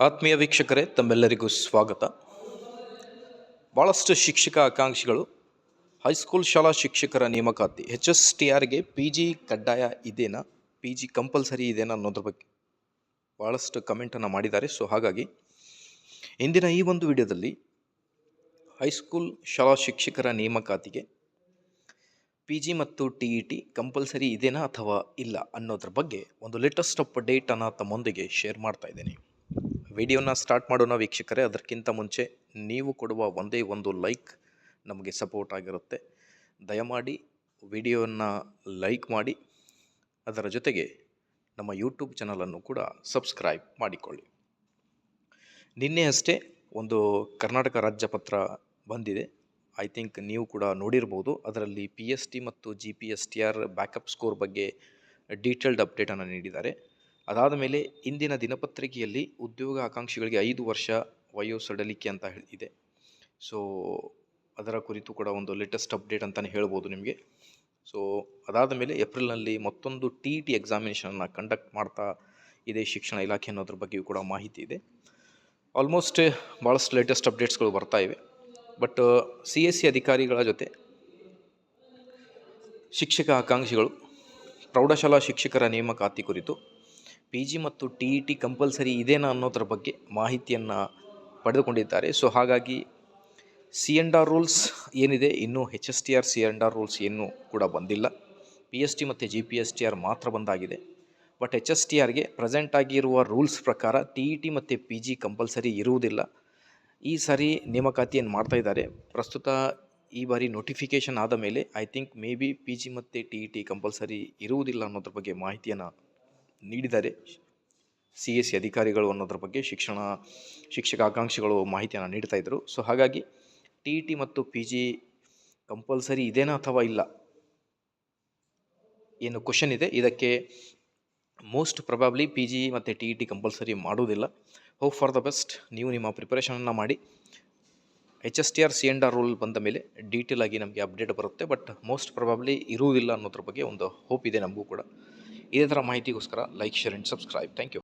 ಆತ್ಮೀಯ ವೀಕ್ಷಕರೇ, ತಮ್ಮೆಲ್ಲರಿಗೂ ಸ್ವಾಗತ. ಭಾಳಷ್ಟು ಶಿಕ್ಷಕ ಆಕಾಂಕ್ಷಿಗಳು, ಹೈಸ್ಕೂಲ್ ಶಾಲಾ ಶಿಕ್ಷಕರ ನೇಮಕಾತಿ, ಎಚ್ ಎಸ್ ಟಿ ಆರ್ಗೆ ಪಿ ಜಿ ಕಡ್ಡಾಯ ಇದೇನಾ? ಪಿ ಜಿ ಕಂಪಲ್ಸರಿ ಇದೇನಾ ಅನ್ನೋದ್ರ ಬಗ್ಗೆ ಭಾಳಷ್ಟು ಕಮೆಂಟನ್ನು ಮಾಡಿದ್ದಾರೆ. ಸೊ, ಹಾಗಾಗಿ ಇಂದಿನ ಈ ಒಂದು ವಿಡಿಯೋದಲ್ಲಿ ಹೈಸ್ಕೂಲ್ ಶಾಲಾ ಶಿಕ್ಷಕರ ನೇಮಕಾತಿಗೆ ಪಿ ಜಿ ಮತ್ತು ಟಿ ಇ ಟಿ ಕಂಪಲ್ಸರಿ ಇದೇನಾ ಅಥವಾ ಇಲ್ಲ ಅನ್ನೋದ್ರ ಬಗ್ಗೆ ಒಂದು ಲೇಟೆಸ್ಟ್ ಅಪ್ಡೇಟನ್ನು ತಮ್ಮೊಂದಿಗೆ ಶೇರ್ ಮಾಡ್ತಾ ಇದ್ದೇನೆ. ವಿಡಿಯೋನ ಸ್ಟಾರ್ಟ್ ಮಾಡೋಣ ವೀಕ್ಷಕರೇ. ಅದಕ್ಕಿಂತ ಮುಂಚೆ ನೀವು ಕೊಡುವ ಒಂದೇ ಒಂದು ಲೈಕ್ ನಮಗೆ ಸಪೋರ್ಟ್ ಆಗಿರುತ್ತೆ. ದಯಮಾಡಿ ವಿಡಿಯೋವನ್ನು ಲೈಕ್ ಮಾಡಿ. ಅದರ ಜೊತೆಗೆ ನಮ್ಮ ಯೂಟ್ಯೂಬ್ ಚಾನಲನ್ನು ಕೂಡ ಸಬ್ಸ್ಕ್ರೈಬ್ ಮಾಡಿಕೊಳ್ಳಿ. ನಿನ್ನೆ ಅಷ್ಟೇ ಒಂದು ಕರ್ನಾಟಕ ರಾಜ್ಯ ಪತ್ರ ಬಂದಿದೆ. ಐ ಥಿಂಕ್ ನೀವು ಕೂಡ ನೋಡಿರ್ಬೋದು. ಅದರಲ್ಲಿ ಪಿ ಎಸ್ ಟಿ ಮತ್ತು G P S T R backup score ಬಗ್ಗೆ ಡೀಟೇಲ್ಡ್ ಅಪ್ಡೇಟನ್ನು ನೀಡಿದ್ದಾರೆ. ಅದಾದ ಮೇಲೆ ಇಂದಿನ ದಿನಪತ್ರಿಕೆಯಲ್ಲಿ ಉದ್ಯೋಗ ಆಕಾಂಕ್ಷಿಗಳಿಗೆ ಐದು ವರ್ಷ ವಯೋ ಸಡಲಿಕೆ ಅಂತ ಇದೆ. ಸೊ ಅದರ ಕುರಿತು ಕೂಡ ಒಂದು ಲೇಟೆಸ್ಟ್ ಅಪ್ಡೇಟ್ ಅಂತಲೇ ಹೇಳ್ಬೋದು ನಿಮಗೆ. ಸೊ ಅದಾದ ಮೇಲೆ ಏಪ್ರಿಲ್ನಲ್ಲಿ ಮತ್ತೊಂದು ಟಿ ಇ ಟಿ ಎಕ್ಸಾಮಿನೇಷನನ್ನು ಕಂಡಕ್ಟ್ ಮಾಡ್ತಾ ಇದೆ ಶಿಕ್ಷಣ ಇಲಾಖೆ ಅನ್ನೋದ್ರ ಬಗ್ಗೆಯೂ ಕೂಡ ಮಾಹಿತಿ ಇದೆ. ಆಲ್ಮೋಸ್ಟ್ ಭಾಳಷ್ಟು ಲೇಟೆಸ್ಟ್ ಅಪ್ಡೇಟ್ಸ್ಗಳು ಬರ್ತಾ ಇವೆ. ಬಟ್ ಸಿ ಎಸ್ ಸಿ ಅಧಿಕಾರಿಗಳ ಜೊತೆ ಶಿಕ್ಷಕ ಆಕಾಂಕ್ಷಿಗಳು, ಪ್ರೌಢಶಾಲಾ ಶಿಕ್ಷಕರ ನೇಮಕಾತಿ ಕುರಿತು ಪಿ ಜಿ ಮತ್ತು ಟಿ ಇ ಟಿ ಕಂಪಲ್ಸರಿ ಇದೇನಾ ಅನ್ನೋದ್ರ ಬಗ್ಗೆ ಮಾಹಿತಿಯನ್ನು ಪಡೆದುಕೊಂಡಿದ್ದಾರೆ. ಸೊ ಹಾಗಾಗಿ ಸಿ ಎಂಡ್ ಆರ್ ರೂಲ್ಸ್ ಏನಿದೆ? ಇನ್ನೂ H S T R C and R rules ಇನ್ನೂ ಕೂಡ ಬಂದಿಲ್ಲ. ಪಿ ಎಸ್ ಟಿ ಮತ್ತು G P S T R ಮಾತ್ರ ಬಂದಾಗಿದೆ. ಬಟ್ ಎಚ್ ಎಸ್ ಟಿ ಆರ್ಗೆ ಪ್ರೆಸೆಂಟ್ ಆಗಿರುವ ರೂಲ್ಸ್ ಪ್ರಕಾರ ಟಿ ಇ ಟಿ ಮತ್ತು ಪಿ ಜಿ ಕಂಪಲ್ಸರಿ ಇರುವುದಿಲ್ಲ. ಈ ಸಾರಿ ನೇಮಕಾತಿಯನ್ನು ಮಾಡ್ತಾ ಇದ್ದಾರೆ? ಪ್ರಸ್ತುತ ಈ ಬಾರಿ ನೋಟಿಫಿಕೇಷನ್ ಆದ ಮೇಲೆ I think maybe P G ಮತ್ತು ಟಿ ಇ ಟಿ ಕಂಪಲ್ಸರಿ ಇರುವುದಿಲ್ಲ ಅನ್ನೋದ್ರ ಬಗ್ಗೆ ಮಾಹಿತಿಯನ್ನು ನೀಡಿದ್ದಾರೆ ಸಿ ಎಸ್ ಸಿ ಅಧಿಕಾರಿಗಳು ಅನ್ನೋದ್ರ ಬಗ್ಗೆ ಶಿಕ್ಷಣ ಶಿಕ್ಷಕ ಆಕಾಂಕ್ಷಿಗಳು ಮಾಹಿತಿಯನ್ನು ನೀಡ್ತಾ ಇದ್ದರು. ಸೊ ಹಾಗಾಗಿ ಟಿ ಇ ಟಿ ಮತ್ತು ಪಿ ಜಿ ಕಂಪಲ್ಸರಿ ಇದೇನಾ ಅಥವಾ ಇಲ್ಲ ಏನು ಕ್ವಶನ್ ಇದೆ. ಇದಕ್ಕೆ ಮೋಸ್ಟ್ ಪ್ರೊಬಾಬ್ಲಿ ಪಿ ಜಿ ಮತ್ತು ಟಿ ಇ ಟಿ ಕಂಪಲ್ಸರಿ ಮಾಡುವುದಿಲ್ಲ. ಹೋಪ್ ಫಾರ್ ದ ಬೆಸ್ಟ್ ನೀವು ನಿಮ್ಮ ಪ್ರಿಪರೇಷನನ್ನು ಮಾಡಿ. H S T R C and R rule ಬಂದ ಮೇಲೆ ಡೀಟೇಲ್ ಆಗಿ ನಮಗೆ ಅಪ್ಡೇಟ್ ಬರುತ್ತೆ. ಬಟ್ ಮೋಸ್ಟ್ ಪ್ರೊಬಾಬ್ಲಿ ಇರುವುದಿಲ್ಲ ಅನ್ನೋದ್ರ ಬಗ್ಗೆ ಒಂದು ಹೋಪ್ ಇದೆ ನಮಗೂ ಕೂಡ. ಇದೇ ಥರ ಮಾಹಿತಿಗೋಸ್ಕರ like share and subscribe. Thank you.